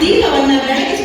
ದೀಪವನ್ನು ಬೆಳಗಿಸಿ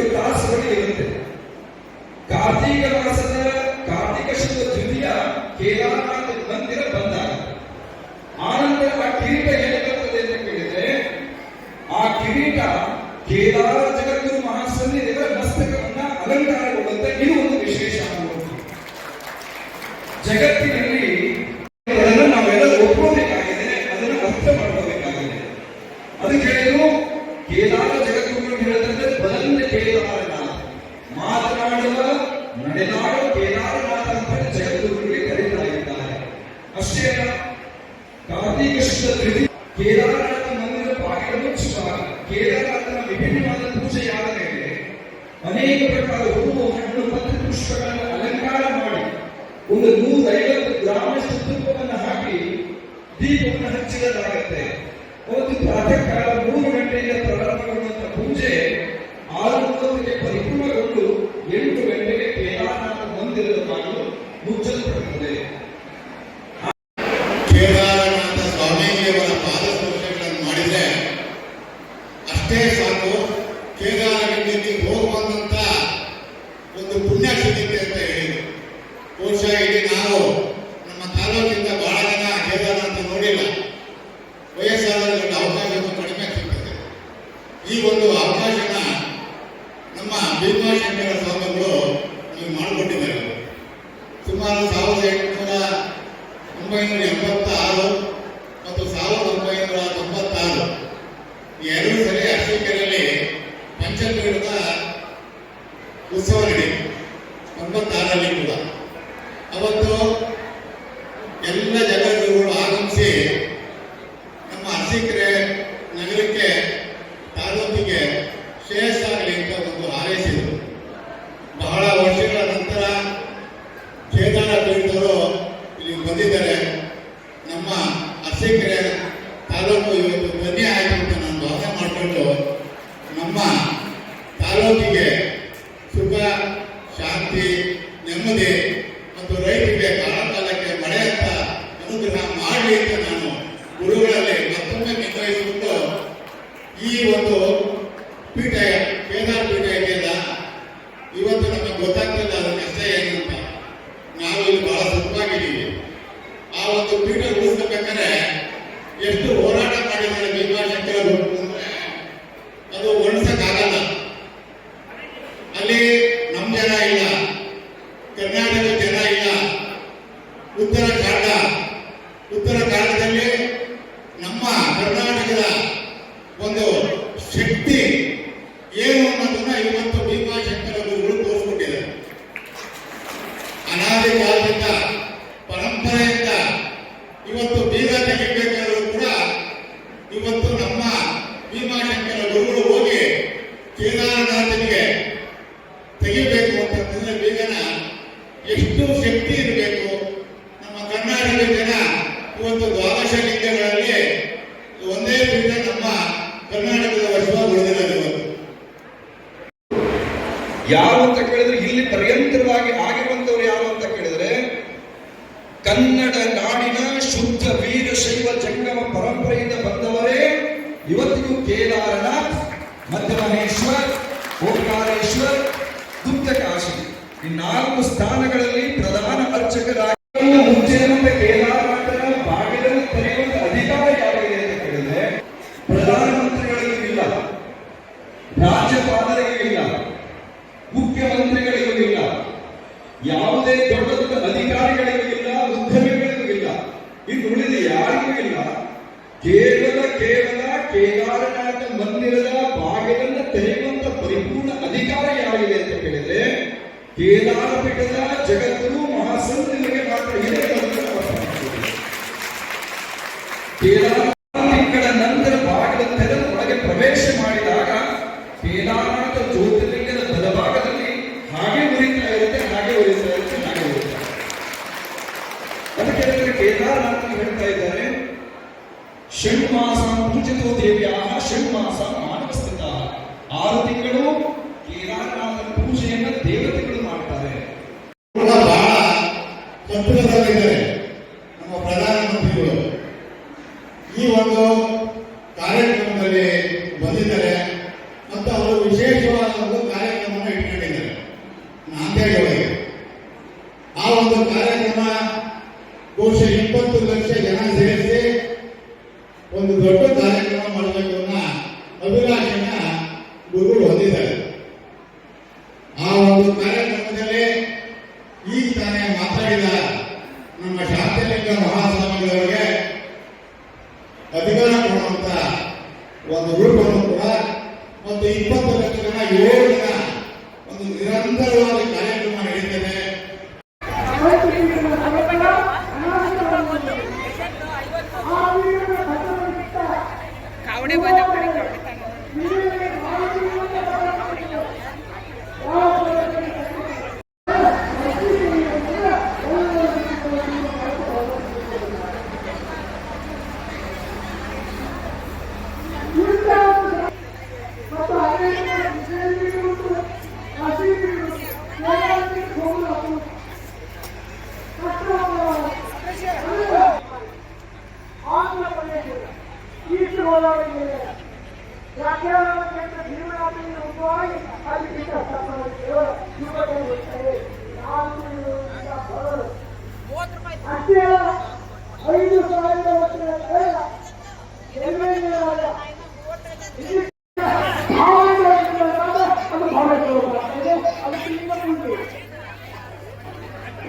ಎರಡು ತಾಸುಗಳಿರುತ್ತೆ ಕಾರ್ತೀಕ ಮಾಸದ ಕಾರ್ತಿಕ ಶುದ್ಧ ದ್ವಿತೀಯ ಕೇದಾರನಾಥ ಮಂದಿರ ಬಂದಾಗ ಆನಂತರ ಆ ಕಿರೀಟ ಏನು ಬರ್ತದೆ ಅಂತ ಕೇಳಿದ್ರೆ, ಆ ಕಿರೀಟ ಕೇದಾರ ಜಗದ್ಗುರು ಮಹಾಸನ್ನಿಧಿಗಳ ಮಸ್ತಕವನ್ನ ಅಲಂಕಾರಗೊಳ್ಳುತ್ತೆ ಇದು ಒಂದು ವಿಶೇಷ ಅನುಭವ ಜಗತ್ತಿನಲ್ಲಿ ಅದನ್ನು ನಾವೆಲ್ಲ ಒಪ್ಪೋಬೇಕಾಗಿದೆ ಅದನ್ನು ಅರ್ಥ ಮಾಡಬೇಕು ದೀಪವನ್ನು ಹಚ್ಚಿಡಲಾಗುತ್ತೆ ಒಂದು ಪ್ರಾತಃ ಕಾಲ ಉತ್ಸವ ನಡೆಯಿತು ತೊಂಬತ್ತಾರರಲ್ಲಿ ಕೂಡ. ಅವತ್ತು ಎಲ್ಲ ಜನಗಳು ಆಗಮಿಸಿ ನಮ್ಮ ಅರಸೀಕೆರೆ ನಗರಕ್ಕೆ ತಾಲೂಕಿಗೆ ಶ್ರೇಯಸ್ಸಾಗಲಿ ಅಂತ ಒಂದು ಹಾರೈಸಿದರು. ಬಹಳ ವರ್ಷಗಳ ನಂತರ ಕೇದಾರ ಪೀಡಿತರು ಇಲ್ಲಿ ಬಂದಿದ್ದಾರೆ. ನಮ್ಮ ಅರಸೀಕೆರೆ ತಾಲೂಕು ಇವತ್ತು ಧ್ವನಿ ಆಯಿತು ಅಂತ ನಾನು ಭಾವನೆ ಮಾಡಿಕೊಂಡು ನಮ್ಮ ತಾಲೂಕಿಗೆ എട്ട് ഓരോ ಕೇದಾರನಾಥ್, ಮಧ್ಯಮಹೇಶ್ವರ್, ಓಂಕಾರೇಶ್ವರ್, ಗುಪ್ತಕಾಶಿ. ಈ ನಾಲ್ಕು ಸ್ಥಾನಗಳಲ್ಲಿ ಪ್ರಧಾನ ಅರ್ಚಕರಾಗಿ ಮುಂಚೆ ಕೇದಾರನಾಥನ ಬಾಗಿಲನ್ನು ತೆರೆಯುವಂತ ಅಧಿಕಾರ ಯಾರಿಗೆ ಅಂತ ಕೇಳಿದ್ರೆ ಪ್ರಧಾನಮಂತ್ರಿಗಳಿಗೂ ಇಲ್ಲ, ರಾಜ್ಯಪಾಲರಿಗೂ ಇಲ್ಲ, ಮುಖ್ಯಮಂತ್ರಿಗಳಿಗೂ ಇಲ್ಲ, ಯಾವುದೇ ದೊಡ್ಡ ದೊಡ್ಡ ಅಧಿಕಾರಿಗಳಿಗೂ ಇಲ್ಲ, ಉದ್ಯಮಿಗಳಿಗೂ ಇಲ್ಲ. ಇನ್ನು ಉಳಿದ ಯಾರಿಗೂ ಇಲ್ಲ. ಕೇವಲ ಕೇದಾರನಾಥ ಮಂದಿರದ ಬಾಗಿಲನ್ನು ತೆರೆಯುವಂತ ಪರಿಪೂರ್ಣ ಅಧಿಕಾರ ಯಾರಿದೆ ಅಂತ ಕೇಳಿದ್ರೆ, ಕೇದಾರ ಪೀಠದ ಜಗದ್ಗುರು ಮಹಾಸಂತನಿಗೆ ಮಾತ್ರ ಇದೆ. ಕೇದಾರ ನಂತರ ಬಾಗಿಲ ತೆರೆದು ಒಳಗೆ ಪ್ರವೇಶ ಮಾಡಿದಾಗ ಕೇದಾರನಾಥ ಈ ಒಂದು ಕಾರ್ಯಕ್ರಮದಲ್ಲಿ ಬಂದಿದ್ದಾರೆ ಮತ್ತು ಅವರು ವಿಶೇಷವಾದ ಒಂದು ಕಾರ್ಯಕ್ರಮ ಇಟ್ಕೊಂಡಿದ್ದಾರೆ. ಆ ಒಂದು ಕಾರ್ಯಕ್ರಮ ಬಹುಶಃ ಇಪ್ಪತ್ತು ಲಕ್ಷ ಜನ ಸೇರಿಸಿ ಒಂದು ದೊಡ್ಡ ಕಾರ್ಯಕ್ರಮ ಮಾಡಬೇಕು ಅನ್ನೋ ಅಭಿಲಾಷೆಯನ್ನ ಗುರುಗಳು ಹೊಂದಿದ್ದಾರೆ. ಆ ಒಂದು ಕಾರ್ಯಕ್ರಮದಲ್ಲಿ ಈಗ ತಾನೇ ಮಾತಾಡಿದ ನಮ್ಮ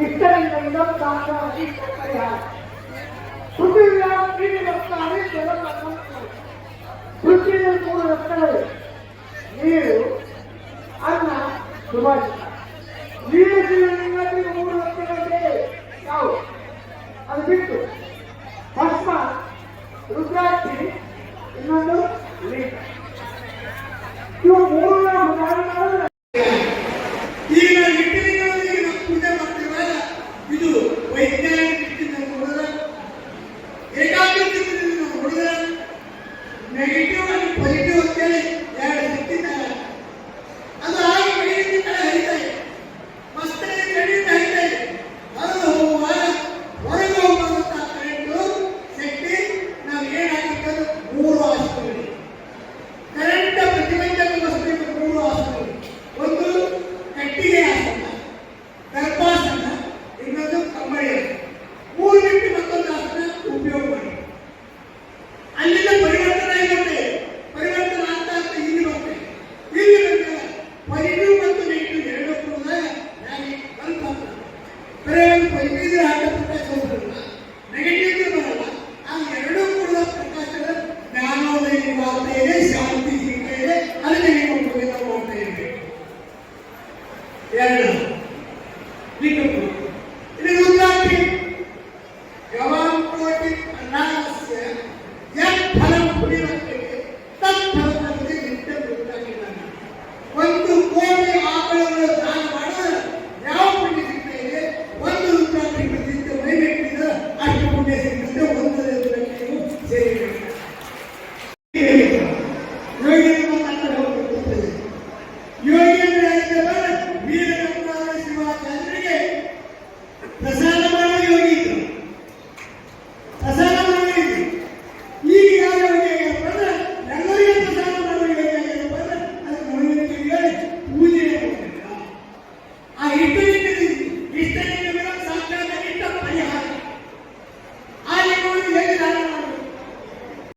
ಇಷ್ಟರಿಂದ ಇನ್ನೊಂದು ಕಾಲ ಏಕಾಗ್ರತೆ ನೆಗೆಟಿವ್ ಆಗಿ ಪಾಸಿಟಿವ್ ಅಂತೇಳಿ ಎರಡು Pick up